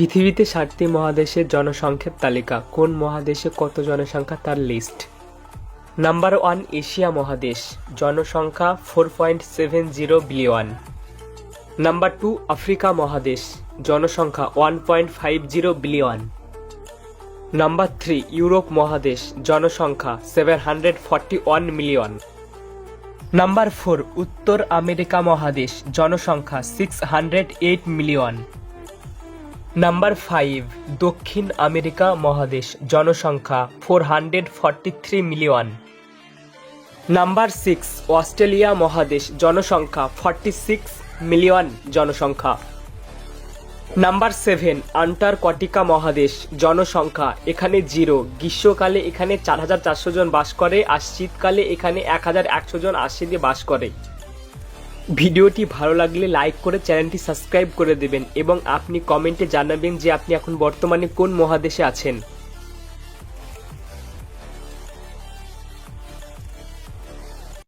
পৃথিবীতে ষাটটি মহাদেশের জনসংখ্যার তালিকা। কোন মহাদেশে কত জনসংখ্যা তার লিস্ট? নাম্বার ওয়ান এশিয়া মহাদেশ। জনসংখ্যা four point seven zero billion. Number two Africa মহাদেশ। জনসংখ্যা one point five zero billion. Number three Europe মহাদেশ। জনসংখ্যা seven hundred forty one million. Number four উত্তর আমেরিকা মহাদেশ। জনসংখ্যা six hundred eight million. Number five দক্ষিণ আমেরিকা মহাদেশ জনসংখ্যা four hundred forty three million number six Australia মহাদেশ জনসংখ্যা ফর্টি সিক্স মিলিয়ন জনসংখ্যা নাম্বার সেভেন আন্টার্কটিকা মহাদেশ জনসংখ্যা এখানে জিরো গ্রীষ্মকালে এখানে চার হাজার চারশো জন বাস করে, আর শীতকালে এখানে এক হাজার একশো জন আশি দিয়ে বাস করে। ভিডিওটি ভালো লাগলে লাইক করে চ্যানেলটি সাবস্ক্রাইব করে দেবেন এবং আপনি কমেন্টে জানাবেন যে আপনি এখন বর্তমানে কোন মহাদেশে আছেন।